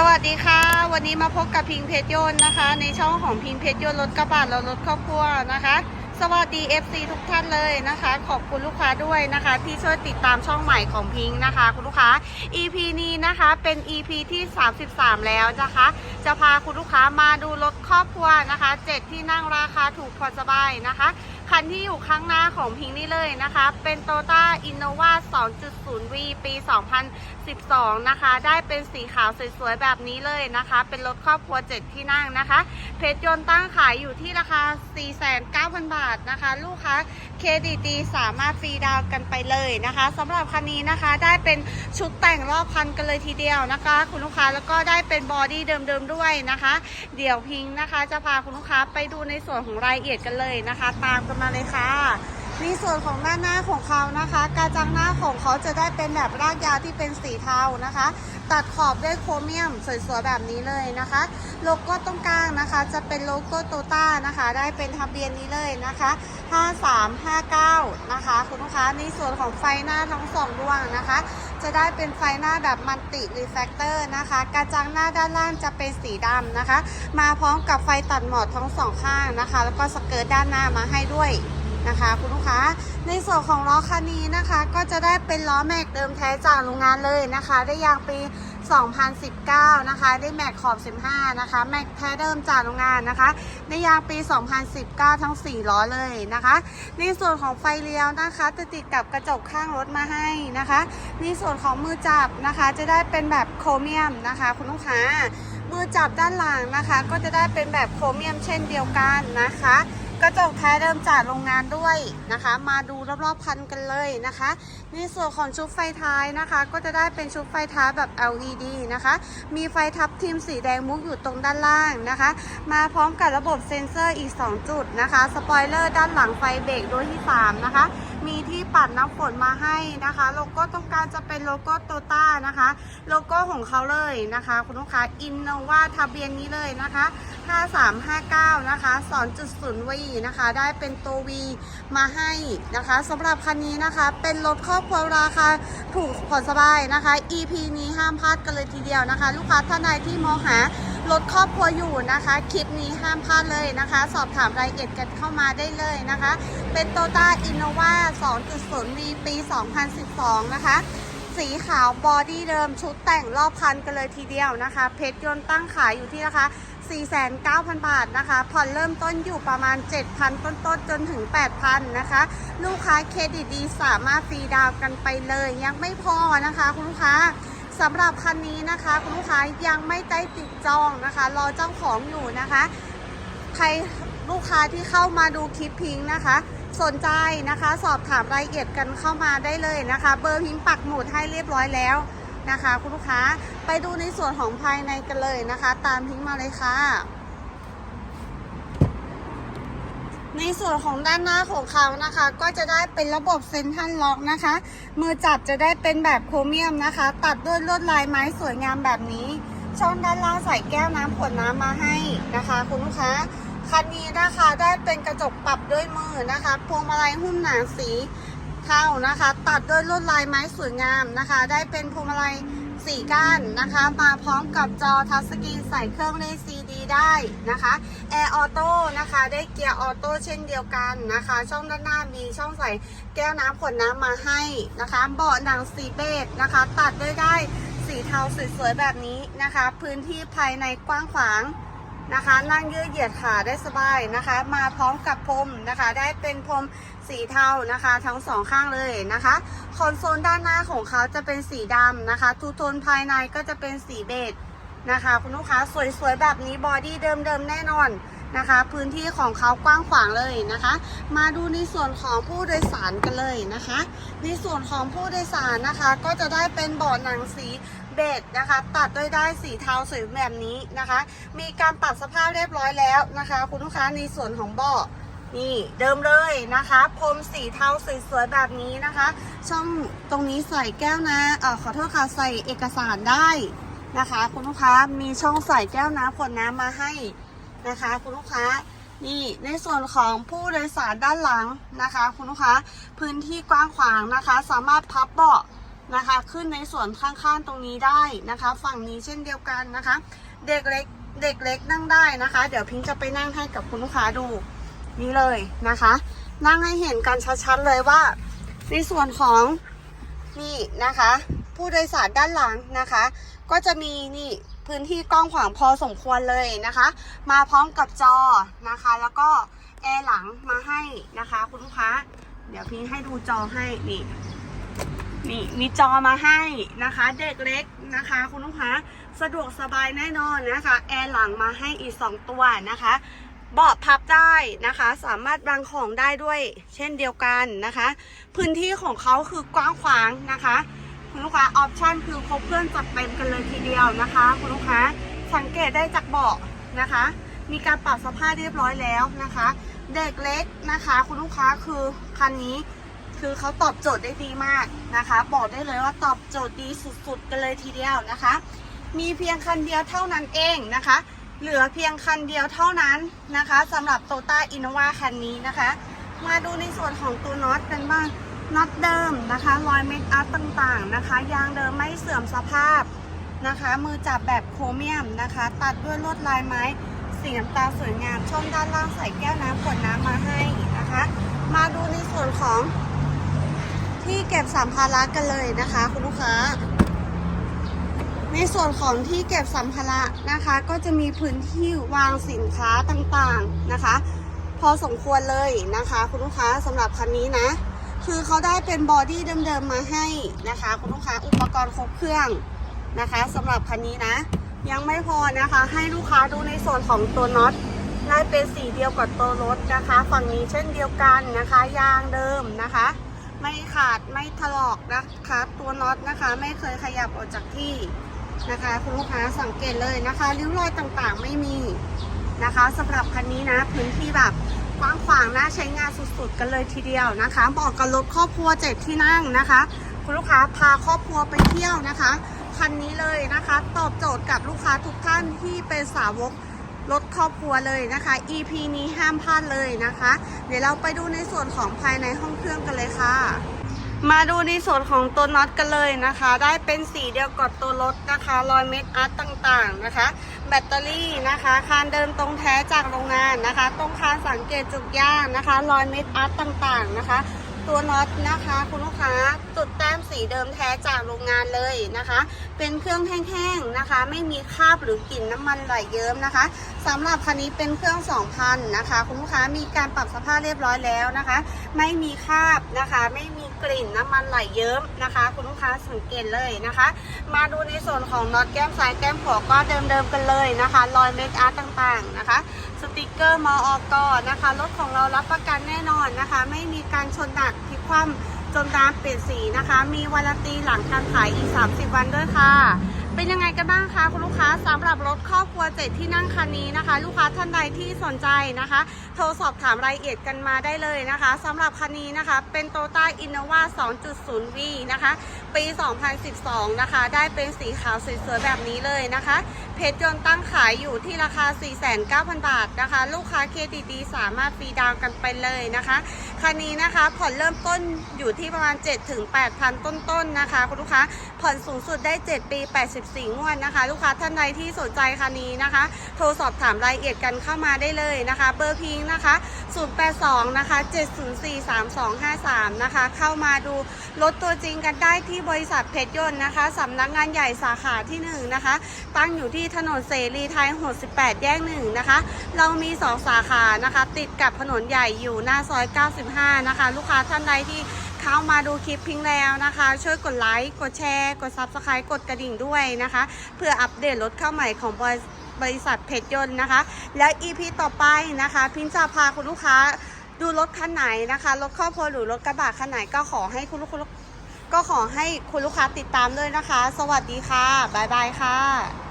สวัสดีค่ะ วันนี้มาพบกับพิงเพชรยนต์นะคะ ในช่องของพิงเพชรยนต์รถกระบะและรถครอบครัวนะคะ สวัสดี FC ทุกท่านเลยนะคะ ขอบคุณลูกค้าด้วยนะคะ ที่ช่วยติดตามช่องใหม่ของพิงนะคะ คุณลูกค้า EP นี้นะคะเป็น EP ที่ 33 แล้วนะคะ จะพาคุณลูกค้ามาดูรถครอบครัวนะคะ 7 ที่นั่งราคาถูกพอสบายนะคะ คันที่อยู่ข้างหน้าของพิงนี่เลยนะคะ เป็น Toyota Innova 2.0V ปี 2012 นะคะ ได้เป็นสีขาวสวยๆ แบบนี้เลยนะคะ เป็นรถครอบครัว 7 ที่นั่งนะคะ เพชรยนต์ตั้งขายอยู่ที่ราคา 4,900 บาทนะคะ ลูกค้าเครดิตดีสามารถฟรีดาวน์กันไปเลยนะคะสำหรับคันนี้นะคะได้เป็นชุดแต่งรอบคันกันเลยทีเดียวนะคะ คุณลูกค้าแล้วก็ได้เป็นบอดี้เดิมๆด้วยนะคะ เดี๋ยวพิงนะคะ จะพาคุณลูกค้าไปดูในส่วนของรายละเอียดกันเลยนะคะ ตามกันมาเลยค่ะในส่วนของด้านหน้าของเขานะคะกระจังหน้าของเขาจะได้เป็นแบบรากยาวที่เป็นสีเทานะคะ ตัดขอบด้วยโครเมียมสวยๆแบบนี้เลยนะคะ โลโก้ตรงกลางนะคะ จะเป็นโลโก้โตต้านะคะ ได้เป็นทะเบียนนี้เลยนะคะ 5359 นะคะ คุณลูกค้าในส่วนของไฟหน้าทั้งสองดวงนะคะ จะได้เป็นไฟหน้าแบบมันติรีแฟกเตอร์นะคะ กระจังหน้าด้านล่างจะเป็นสีดำนะคะ มาพร้อมกับไฟตัดหมอดทั้งสองข้างนะคะ แล้วก็สเกิร์ตด้านหน้ามาให้ด้วยนะคะ คุณลูกค้า ในส่วนของล้อคันนี้นะคะ ก็จะได้เป็นล้อแม็กเดิมแท้จากโรงงานเลยนะคะ ได้ยางปี 2019 นะคะ ได้แม็กขอบ 15 นะคะ แม็กแท้เดิมจากโรงงานนะคะในยางปี 2019 ทั้ง 4 ล้อเลยนะคะ ในส่วนของไฟเลี้ยวนะคะจะติดกับกระจกข้างรถมาให้นะคะ ในส่วนของมือจับนะคะ จะได้เป็นแบบโครเมียมนะคะ คุณลูกค้า มือจับด้านหลังนะคะ ก็จะได้เป็นแบบโครเมียมเช่นเดียวกันนะคะ กระจกแท้เดิมจากโรงงานด้วยนะคะ มาดูรอบๆคันกันเลยนะคะในส่วนของชุดไฟท้ายนะคะ ก็จะได้เป็นชุดไฟท้ายแบบ LED นะคะ มีไฟทับทิมสีแดงมุกอยู่ตรงด้านล่างนะคะ มาพร้อมกับระบบเซ็นเซอร์อีก 2 จุดนะคะ สปอยเลอร์ด้านหลังไฟเบรกดวยที่ 3 นะคะ มีที่ปัดน้ำฝนมาให้นะคะ โลโก้ตรงกลางจะเป็นโลโก้โตต้านะคะ โลโก้ของเขาเลยนะคะ คุณลูกค้าอินโนวาทะเบียนนี้เลยนะคะ 5359 นะคะ 2.0 วีนะคะ ได้เป็นตัว V มาให้นะคะสำหรับคันนี้นะคะ เป็นรถครอบครัวราคาถูกผ่อนสบายนะคะ EP นี้ห้ามพลาดกันเลยทีเดียวนะคะ ลูกค้าท่านใดที่มองหา รถครอบครัวอยู่นะคะ คลิปนี้ห้ามพลาดเลยนะคะ สอบถามรายละเอียดกันเข้ามาได้เลยนะคะ เป็น t o ต้าอินโนวา2.0 V ปี 2012 นะคะ สีขาวบอดี้เดิมชุดแต่งรอบคันกันเลยทีเดียวนะคะ เพชรยนต์ตั้งขายอยู่ที่นะคะ49,000 บาทนะคะผ่อนเริ่มต้นอยู่ประมาณ 7,000 ต้นๆจนถึง 8,000 นะคะ ลูกค้าเครดิตดีสามารถฟรีดาวน์กันไปเลย ยังไม่พอนะคะ คุณลูกค้า สำหรับคันนี้นะคะคุณลูกค้ายังไม่ได้ติดจองนะคะ รอเจ้าของอยู่นะคะ ใครลูกค้าที่เข้ามาดูคลิปพิงนะคะ สนใจนะคะ สอบถามรายละเอียดกันเข้ามาได้เลยนะคะ เบอร์พิงค์ปักหมุดให้เรียบร้อยแล้วนะคะ คุณลูกค้าไปดูในส่วนของภายในกันเลยนะคะ ตามพิงมาเลยค่ะ ในส่วนของด้านหน้าของเขานะคะ ก็จะได้เป็นระบบเซนทรัลล็อกนะคะ มือจับจะได้เป็นแบบโครเมียมนะคะ ตัดด้วยลวดลายไม้สวยงามแบบนี้ ช่องด้านล่างใส่แก้วน้ำขวดน้ำมาให้นะคะ คุณลูกค้าคันนี้นะคะได้เป็นกระจกปรับด้วยมือนะคะพวงมาลัยหุ้มหนังสีเทานะคะ ตัดด้วยลวดลายไม้สวยงามนะคะ ได้เป็นพวงมาลัยสีก้านนะคะ มาพร้อมกับจอทัชสกรีนใส่เครื่องเลนซีดี ได้นะคะแอร์ออโต้นะคะได้เกียร์ออโต้เช่นเดียวกันนะคะ ช่องด้านหน้ามีช่องใส่แก้วน้ำขวดน้ำมาให้นะคะเบาะหนังสีเบจนะคะ ตัดด้วยได้สีเทาสวยๆแบบนี้นะคะ พื้นที่ภายในกว้างขวางนะคะ นั่งยืดเหยียดขาได้สบายนะคะ มาพร้อมกับพรมนะคะ ได้เป็นพรมสีเทานะคะ ทั้งสองข้างเลยนะคะคอนโซลด้านหน้าของเขาจะเป็นสีดำนะคะทูโทนภายในก็จะเป็นสีเบจ นะคะ คุณลูกค้าสวยๆแบบนี้บอดี้เดิมๆแน่นอนนะคะ พื้นที่ของเขากว้างขวางเลยนะคะ มาดูในส่วนของผู้โดยสารกันเลยนะคะ ในส่วนของผู้โดยสารนะคะ ก็จะได้เป็นเบาะหนังสีเบจนะคะ ตัดด้วยได้ายสีเทาสวยแบบนี้นะคะ มีการปรับสภาพเรียบร้อยแล้วนะคะ คุณลูกค้าในส่วนของเบาะนี่เดิมเลยนะคะพรมสีเทาสวยๆแบบนี้นะคะ ช่องตรงนี้ใส่แก้วนะเออขอโทษค่ะใส่เอกสารได้ นะคะ คุณลูกค้ามีช่องใส่แก้วน้ำขวดน้ำมาให้นะคะ คุณลูกค้านี่ในส่วนของผู้โดยสารด้านหลังนะคะ คุณลูกค้าพื้นที่กว้างขวางนะคะ สามารถพับเบาะนะคะ ขึ้นในส่วนข้างๆตรงนี้ได้นะคะ ฝั่งนี้เช่นเดียวกันนะคะ เด็กเล็กเด็กเล็กนั่งได้นะคะ เดี๋ยวพิงจะไปนั่งให้กับคุณลูกค้าดูนี่เลยนะคะ นั่งให้เห็นกันชัดๆเลยว่า ในส่วนของนี่นะคะ ผู้โดยสารด้านหลังนะคะ ก็จะมีนี่พื้นที่กว้างขวางพอสมควรเลยนะคะ มาพร้อมกับจอนะคะ แล้วก็แอร์หลังมาให้นะคะ คุณลูกค้า เดี๋ยวพิงให้ดูจอให้นี่นี่มีจอมาให้นะคะ เด็กเล็กนะคะ คุณลูกค้าสะดวกสบายแน่นอนนะคะ แอร์หลังมาให้อีก 2 ตัวนะคะเบาะพับได้นะคะ สามารถวางของได้ด้วยเช่นเดียวกันนะคะ พื้นที่ของเขาคือกว้างขวางนะคะ คุณลูกค้าออปชั่นคือครบเครื่องจัดเต็มกันเลยทีเดียวนะคะ คุณลูกค้าสังเกตได้จากเบาะนะคะ มีการปรับสภาพเรียบร้อยแล้วนะคะ เด็กเล็กนะคะ คุณลูกค้าคือคันนี้คือเขาตอบโจทย์ได้ดีมากนะคะ บอกได้เลยว่าตอบโจทย์ดีสุดๆกันเลยทีเดียวนะคะ มีเพียงคันเดียวเท่านั้นเองนะคะ เหลือเพียงคันเดียวเท่านั้นนะคะสำหรับโตต้าอินโนวาคันนี้นะคะ มาดูในส่วนของตัวน็อตกันบ้าง น็อตเดิมนะคะรอยเมคอัพต่างๆนะคะ ยางเดิมไม่เสื่อมสภาพนะคะ มือจับแบบโครเมียมนะคะ ตัดด้วยลวดลายไม้สีน้ำตาลสวยงามช่องด้านล่างใส่แก้วน้ำขวดน้ำมาให้นะคะ มาดูในส่วนของ ที่เก็บสัมภาระกันเลยนะคะ คุณลูกค้า ในส่วนของที่เก็บสัมภาระนะคะ ก็จะมีพื้นที่วางสินค้าต่างๆนะคะ พอสมควรเลยนะคะ คุณลูกค้าสำหรับคันนี้นะ คือเขาได้เป็นบอดี้เดิมๆมาให้นะคะ คุณลูกค้าอุปกรณ์ครบเครื่องนะคะสำหรับคันนี้นะ ยังไม่พอนะคะ ให้ลูกค้าดูในส่วนของตัวน็อตได้เป็นสีเดียวกับตัวรถนะคะ ฝั่งนี้เช่นเดียวกันนะคะ ยางเดิมนะคะ ไม่ขาดไม่ถลอกนะคะตัวน็อตนะคะ ไม่เคยขยับออกจากที่นะคะ คุณลูกค้าสังเกตเลยนะคะ ริ้วรอยต่างๆไม่มีนะคะสำหรับคันนี้นะพื้นที่แบบ กว้างขวางน่าใช้งานสุดๆ กันเลยทีเดียวนะคะเหมาะกับรถครอบครัวเจ็ดที่นั่งนะคะ คุณลูกค้าพาครอบครัวไปเที่ยวนะคะคันนี้เลยนะคะ ตอบโจทย์กับลูกค้าทุกท่านที่เป็นสาวกรถครอบครัวเลยนะคะ EP นี้ห้ามพลาดเลยนะคะ เดี๋ยวเราไปดูในส่วนของภายในห้องเครื่องกันเลยค่ะ มาดูในส่วนของตัวน็อตกันเลยนะคะ ได้เป็นสีเดียวกับตัวรถนะคะ รอยเม็ดอาร์ตต่างๆนะคะ แบตเตอรี่นะคะคานเดิมตรงแท้จากโรงงานนะคะ ตรงคานสังเกตจุกย่างนะคะ รอยเม็ดอาร์ตต่างๆนะคะ ตัวน็อตนะคะคุณลูกค้าจุดแต้มสีเดิมแท้จากโรงงานเลยนะคะ เป็นเครื่องแห้งๆนะคะ ไม่มีคราบหรือกลิ่นน้ำมันไหลเยิ้มนะคะสำหรับคันนี้เป็นเครื่อง2,000นะคะคุณลูกค้ามีการปรับสภาพเรียบร้อยแล้วนะคะ ไม่มีคราบนะคะ ไม่มี กลิ่นน้ำมันไหลเยิ้มนะคะ คุณลูกค้าสังเกตเลยนะคะ มาดูในส่วนของน็อตแก้มซ้ายแก้มขวาก็เดิมๆกันเลยนะคะรอยเมคอาร์ตต่างๆนะคะสติกเกอร์มออกนะคะรถของเรารับประกันแน่นอนนะคะ ไม่มีการชนหนักพลิกคว่ำจนตามเปลี่ยนสีนะคะ มีวารันตีหลังการขายอีก 30 วันด้วยค่ะ เป็นยังไงกันบ้างคะคุณลูกค้าสำหรับรถครอบครัวเจ็ดที่นั่งคันนี้นะคะ ลูกค้าท่านใดที่สนใจนะคะ โทรสอบถามรายละเอียดกันมาได้เลยนะคะสำหรับคันนี้นะคะ เป็นโตต้าอินโนวา 2.0V นะคะ ปี 2012 นะคะ ได้เป็นสีขาวสวยๆแบบนี้เลยนะคะ เพชรยนต์ตั้งขายอยู่ที่ราคา 49,000 บาทนะคะ ลูกค้าเครดิตดีสามารถฟรีดาวน์กันไปเลยนะคะ คันนี้นะคะผ่อนเริ่มต้นอยู่ที่ประมาณ 7-8,000 ต้นๆนนะคะ คุณลูกค้าผ่อนสูงสุดได้ 7 ปี 84 งวดนะคะ ลูกค้าท่านใดที่สนใจคันนี้นะคะ โทรสอบถามรายละเอียดกันเข้ามาได้เลยนะคะ เบอร์พิงค์นะคะ 082 นะคะ 704 3253 นะคะ เข้ามาดูรถตัวจริงกันได้ที่บริษัทเพชรยนต์นะคะสำนักงานใหญ่สาขาที่ 1 นะคะ ตั้งอยู่ที่ถนนเสรีไทย68 แยก1นะคะ เรามี 2 สาขานะคะ ติดกับถนนใหญ่อยู่หน้าซอย 95 นะคะ ลูกค้าท่านใดที่เข้ามาดูคลิปพิงแล้วนะคะ ช่วยกดไลค์กดแชร์ กด Subscribe กดกระดิ่งด้วยนะคะ เพื่ออัปเดตรถเข้าใหม่ของบริบริษัทเพชรยนต์นะคะ และ EP ต่อไปนะคะ พิงจะพาคุณลูกค้าดูรถคันไหนนะคะรถครอบครัวหรือรถกระบะคันไหนก็ขอให้คุณลูกก็ขอให้คุณลูกค้าติดตามด้วยนะคะ สวัสดีค่ะ บ๊ายบายค่ะ